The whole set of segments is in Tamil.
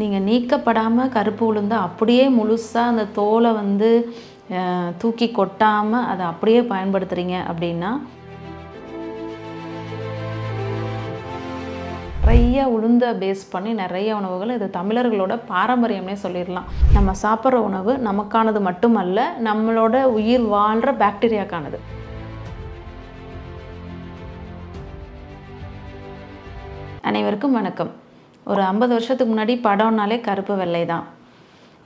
நீங்கள் நீக்கப்படாமல் கருப்பு உளுந்து அப்படியே முழுசாக அந்த தோலை வந்து தூக்கி கொட்டாமல் அதை அப்படியே பயன்படுத்துகிறீங்க அப்படின்னா நிறைய உளுந்தை பேஸ் பண்ணி நிறைய உணவுகள் இது தமிழர்களோட பாரம்பரியம்னே சொல்லிடலாம். நம்ம சாப்பிட்ற உணவு நமக்கானது மட்டுமல்ல நம்மளோட உயிர் வாழ்கிற பாக்டீரியாக்கானது அனைவருக்கும் வணக்கம். ஒரு ஐம்பது வருஷத்துக்கு முன்னாடி படம்னாலே கருப்பு வெள்ளை தான்.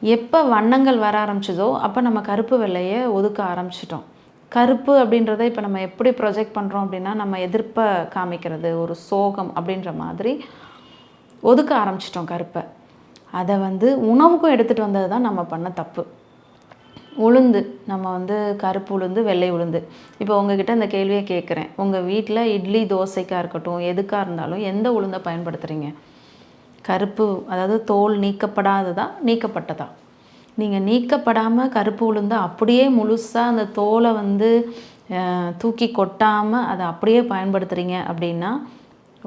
எப்போ வண்ணங்கள் வர ஆரம்பிச்சதோ அப்போ நம்ம கருப்பு வெள்ளையை ஒதுக்க ஆரம்பிச்சிட்டோம். கருப்பு அப்படின்றத இப்போ நம்ம எப்படி ப்ரொஜெக்ட் பண்ணுறோம் அப்படின்னா நம்ம எதிர்ப்பை காமிக்கிறது ஒரு சோகம் அப்படின்ற மாதிரி ஒதுக்க ஆரம்பிச்சிட்டோம் கருப்பை. அதை வந்து உணவுக்கும் எடுத்துகிட்டு வந்தது தான் நம்ம பண்ண தப்பு. உளுந்து நம்ம வந்து கருப்பு உளுந்து வெள்ளை உளுந்து. இப்போ உங்ககிட்ட இந்த கேள்வியை கேட்குறேன். உங்கள் வீட்டில் இட்லி தோசைக்காக இருக்கட்டும் எதுக்காக இருந்தாலும் எந்த உளுந்தை பயன்படுத்துகிறீங்க கருப்பு அதாவது தோல் நீக்கப்படாததா? நீக்கப்பட்டதா? நீங்கள் நீக்கப்படாமல் கருப்பு உளுந்து அப்படியே முழுசாக அந்த தோலை வந்து தூக்கி கொட்டாமல் அதை அப்படியே பயன்படுத்துகிறீங்க அப்படின்னா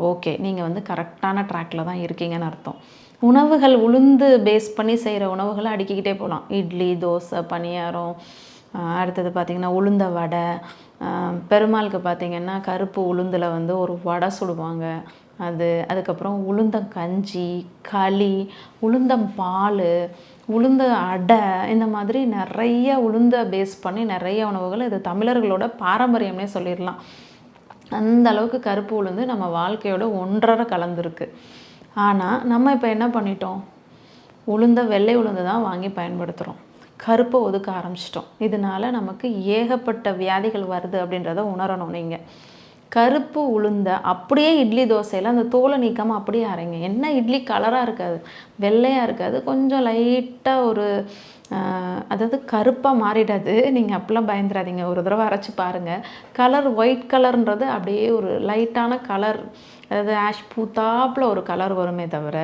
ஓகே. நீங்கள் வந்து கரெக்டான ட்ராக்ல தான் இருக்கீங்கன்னு அர்த்தம். உணவுகள் உளுந்து பேஸ் பண்ணி செய்கிற உணவுகளை அடுக்கிக்கிட்டே போகலாம். இட்லி தோசை பணியாரம் அடுத்தது பார்த்திங்கன்னா உளுந்த வடை. பெருமாளுக்கு பார்த்திங்கன்னா கருப்பு உளுந்தில் வந்து ஒரு வடை சுடுவாங்க. அது அதுக்கப்புறம் உளுந்தம் கஞ்சி களி உளுந்தம் பால் உளுந்த அடை இந்த மாதிரி நிறைய உளுந்த பேஸ் பண்ணி நிறைய உணவுகள் இது தமிழர்களோட பாரம்பரியம்னே சொல்லிடலாம். அந்த அளவுக்கு கருப்பு உளுந்து நம்ம வாழ்க்கையோட ஒன்றரை கலந்துருக்கு. ஆனால் நம்ம இப்போ என்ன பண்ணிட்டோம்? உளுந்த வெள்ளை உளுந்து தான் வாங்கி பயன்படுத்துகிறோம் கருப்பை ஒதுக்க ஆரம்பிச்சிட்டோம். இதனால நமக்கு ஏகப்பட்ட வியாதிகள் வருது அப்படின்றத உணரணும் நீங்கள் கருப்பு உளுந்த அப்படியே இட்லி தோசையில் அந்த தோலை நீக்காமல் அப்படியே அரைங்க. என்ன இட்லி கலராக இருக்காது வெள்ளையாக இருக்காது. கொஞ்சம் லைட்டாக ஒரு அதாவது கருப்பாக மாறிடாது. நீங்கள் அப்பெல்லாம் பயந்துடாதீங்க ஒரு தடவை அரைச்சி பாருங்கள் கலர் ஒயிட் கலர்ன்றது அப்படியே ஒரு லைட்டான கலர் அதாவது ஆஷ் பூத்தாப்பில் ஒரு கலர் வருமே தவிர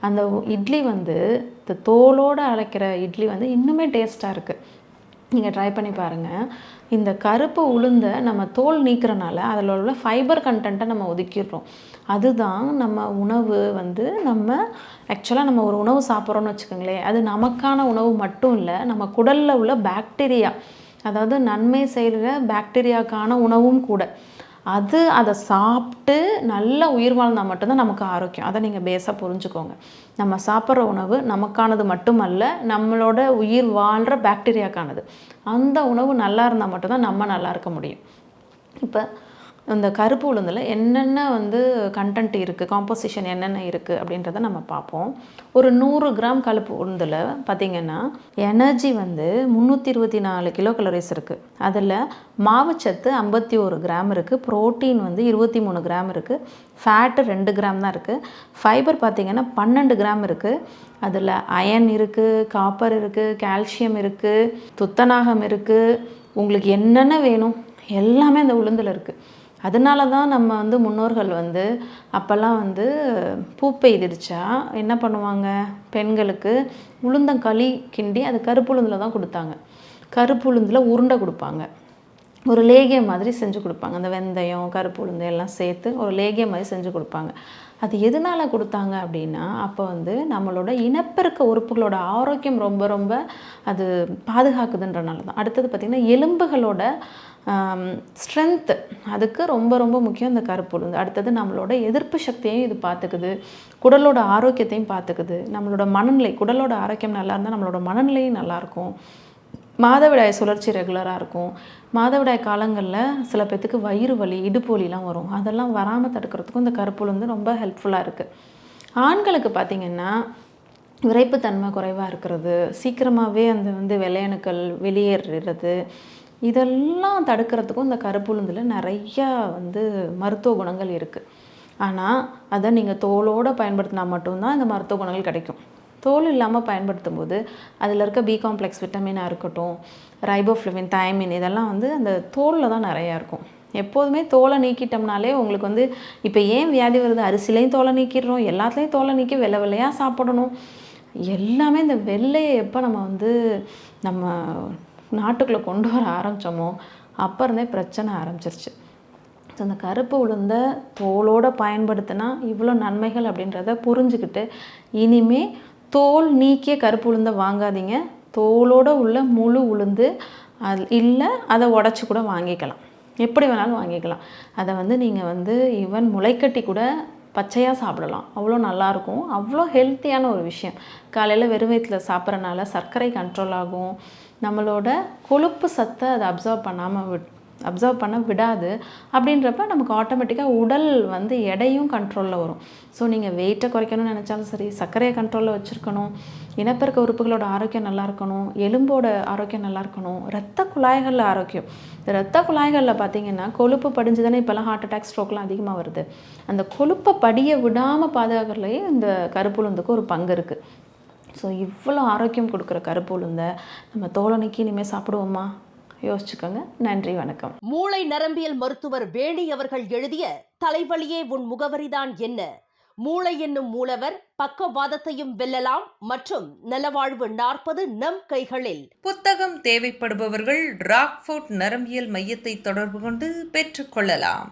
அந்த இட்லி வந்து இந்த தோலோடு அரைக்கிற இட்லி வந்து இன்னுமே டேஸ்ட்டாக இருக்குது நீங்கள் ட்ரை பண்ணி பாருங்கள் இந்த கருப்பு உளுந்தை நம்ம தோல் நீக்கிறனால அதில் உள்ள ஃபைபர் கண்டென்ட்டை நம்ம ஒதுக்கிடுறோம். அதுதான் நம்ம உணவு வந்து நம்ம ஆக்சுவலாக நம்ம ஒரு உணவு சாப்பிட்றோன்னு வச்சுக்கோங்களேன். அது நமக்கான உணவு மட்டும் இல்லை நம்ம குடலில் உள்ள பாக்டீரியா அதாவது நன்மை செய்கிற பாக்டீரியாக்கான உணவும் கூட. அது அதை சாப்பிட்டு நல்ல உயிர் வாழ்ந்தால் மட்டும்தான் நமக்கு ஆரோக்கியம். அதை நீங்கள் பேஸாக புரிஞ்சுக்கோங்க. நம்ம சாப்பிட்ற உணவு நமக்கானது மட்டுமல்ல நம்மளோட உயிர் வாழ்கிற பாக்டீரியாக்கானது அந்த உணவு நல்லா இருந்தால் மட்டும்தான் நம்ம நல்லா இருக்க முடியும். இப்போ இந்த கருப்பு உளுந்தில் என்னென்ன வந்து கண்டென்ட் இருக்குது காம்போசிஷன் என்னென்ன இருக்குது அப்படின்றத நம்ம பார்ப்போம். ஒரு நூறு கிராம் கருப்பு உளுந்தில் பார்த்திங்கன்னா எனர்ஜி வந்து முந்நூற்றி இருபத்தி நாலு கிலோ கலோரிஸ் இருக்குது அதில் மாவுச்சத்து ஐம்பத்தி ஒரு கிராம் இருக்குது புரோட்டீன் வந்து இருபத்தி மூணு கிராம் இருக்குது ஃபேட்டு ரெண்டு கிராம் தான் இருக்குது ஃபைபர் பார்த்திங்கன்னா பன்னெண்டு கிராம் இருக்குது அதில் அயன் இருக்குது காப்பர் இருக்குது கால்சியம் இருக்குது துத்தநாகம் இருக்குது உங்களுக்கு என்னென்ன வேணும்? எல்லாமே அந்த உளுந்தில் இருக்குது அதனால தான் நம்ம வந்து முன்னோர்கள் வந்து அப்போல்லாம் வந்து பூ பெய்திடுச்சா? என்ன பண்ணுவாங்க? பெண்களுக்கு உளுந்தங்களி கிண்டி அது கருப்பு உளுந்தில் தான் கொடுத்தாங்க. கருப்பு உளுந்தில் உருண்டை கொடுப்பாங்க. ஒரு லேகியம் மாதிரி செஞ்சு கொடுப்பாங்க. அந்த வெந்தயம் கருப்பு உளுந்து எல்லாம் சேர்த்து ஒரு லேகியம் மாதிரி செஞ்சு கொடுப்பாங்க. அது எதனால கொடுத்தாங்க அப்படின்னா அப்போ வந்து நம்மளோட இனப்பெருக்க உறுப்புகளோட ஆரோக்கியம் ரொம்ப ரொம்ப அது பாதுகாக்குதுன்றனால தான் அடுத்தது பார்த்திங்கன்னா எலும்புகளோட ஸ்ட்ரென்த்து அதுக்கு ரொம்ப ரொம்ப முக்கியம் இந்த கருப்பு உளுந்து. அடுத்தது நம்மளோட எதிர்ப்பு சக்தியையும் இது பார்த்துக்குது குடலோட ஆரோக்கியத்தையும் பார்த்துக்குது நம்மளோட மனநிலை குடலோட ஆரோக்கியம் நல்லா இருந்தால் நம்மளோட மனநிலையும் நல்லாயிருக்கும் மாதவிடாய் சுழற்சி ரெகுலராக இருக்கும். மாதவிடாய் காலங்களில் சில பேர்த்துக்கு வயிறு வலி இடுப்பு வலிலாம் வரும். அதெல்லாம் வராமல் தடுக்கிறதுக்கும் இந்த கருப்பு உளுந்து ரொம்ப ஹெல்ப்ஃபுல்லாக இருக்குது ஆண்களுக்கு பார்த்திங்கன்னா விரைப்புத்தன்மை குறைவாக இருக்கிறது. சீக்கிரமாகவே அந்த வந்து விளையணுக்கள் வெளியேறுறது. இதெல்லாம் தடுக்கிறதுக்கும் இந்த கருப்புளுந்தில் நிறையா வந்து மருத்துவ குணங்கள் இருக்குது ஆனால் அதை நீங்கள் தோலோடு பயன்படுத்தினா மட்டும்தான் இந்த மருத்துவ குணங்கள் கிடைக்கும். தோல் இல்லாமல் பயன்படுத்தும் போது அதில் இருக்க பி காம்ப்ளெக்ஸ் விட்டமினாக இருக்கட்டும் ரைபோஃப்ளவின் தயமின் இதெல்லாம் வந்து அந்த தோலில் தான் நிறையா இருக்கும். எப்போதுமே தோலை நீக்கிட்டோம்னாலே உங்களுக்கு வந்து இப்போ ஏன் வியாதி வருது? அரிசிலையும் தோலை நீக்கிடுறோம் எல்லாத்துலேயும் தோலை நீக்கி வெள்ளை வெள்ளையாக சாப்பிடணும். எல்லாமே இந்த வெள்ளையை எப்போ நம்ம வந்து நம்ம நாட்டுக்குள்ளே கொண்டு வர ஆரம்பித்தோமோ அப்போ இருந்தே பிரச்சனை ஆரம்பிச்சிருச்சு. ஸோ அந்த கருப்பு உளுந்த தோலோடு பயன்படுத்தினா இவ்வளோ நன்மைகள் அப்படின்றத புரிஞ்சுக்கிட்டு இனிமே தோல் நீக்கிய கருப்பு உளுந்தை வாங்காதீங்க. தோலோட உள்ள முழு உளுந்து அது இல்லை அதை உடச்சி கூட வாங்கிக்கலாம். எப்படி வேணாலும் வாங்கிக்கலாம். அதை வந்து நீங்கள் வந்து ஈவன் முளைக்கட்டி கூட பச்சையாக சாப்பிடலாம். அவ்வளோ நல்லாயிருக்கும் அவ்வளோ ஹெல்த்தியான ஒரு விஷயம். காலையில் வெறும் வயிற்றில் சாப்பிட்றனால சர்க்கரை கண்ட்ரோல் ஆகும். நம்மளோட கொழுப்பு சத்தை அதை அப்சர்வ் பண்ணாமல் விட் அப்சர்வ் பண்ண விடாது அப்படின்றப்ப நமக்கு ஆட்டோமேட்டிக்காக உடல் வந்து எடையும் கண்ட்ரோலில் வரும். ஸோ நீங்கள் வெயிட்டை குறைக்கணும்னு நினச்சாலும் சரி சர்க்கரையை கண்ட்ரோலில் வச்சுருக்கணும் இனப்பெருக்க உறுப்புகளோட ஆரோக்கியம் நல்லா இருக்கணும் எலும்போட ஆரோக்கியம் நல்லா இருக்கணும் ரத்த குழாய்களில் ஆரோக்கியம். ரத்த குழாய்களில் பார்த்தீங்கன்னா கொழுப்பு படிஞ்சு தானே இப்போல்லாம் ஹார்ட் அட்டாக் ஸ்ட்ரோக்லாம் அதிகமாக வருது. அந்த கொழுப்பை படிய விடாமல் பாதுகாக்கிறதுலேயே இந்த கருப்புளுந்துக்கு ஒரு பங்கு இருக்குது ஸோ இவ்வளோ ஆரோக்கியம் கொடுக்குற கருப்பு உளுந்தை நம்ம தோலை நீக்கி இனிமேல் சாப்பிடுவோமா? யோசிச்சுக்கோங்க. நன்றி வணக்கம். மூளை நரம்பியல் மருத்துவர் வேணி அவர்கள் எழுதிய தலைவலியே உன் முகவரிதான் என்ன? மூளை என்னும் மூலவர் பக்கவாதத்தையும் வெல்லலாம் மற்றும் நலவாழ்வு நாற்பது நம் கைகளில். புத்தகம் தேவைப்படுபவர்கள் ராக்ஃபோர்ட் நரம்பியல் மையத்தை தொடர்பு கொண்டு பெற்றுக்கொள்ளலாம்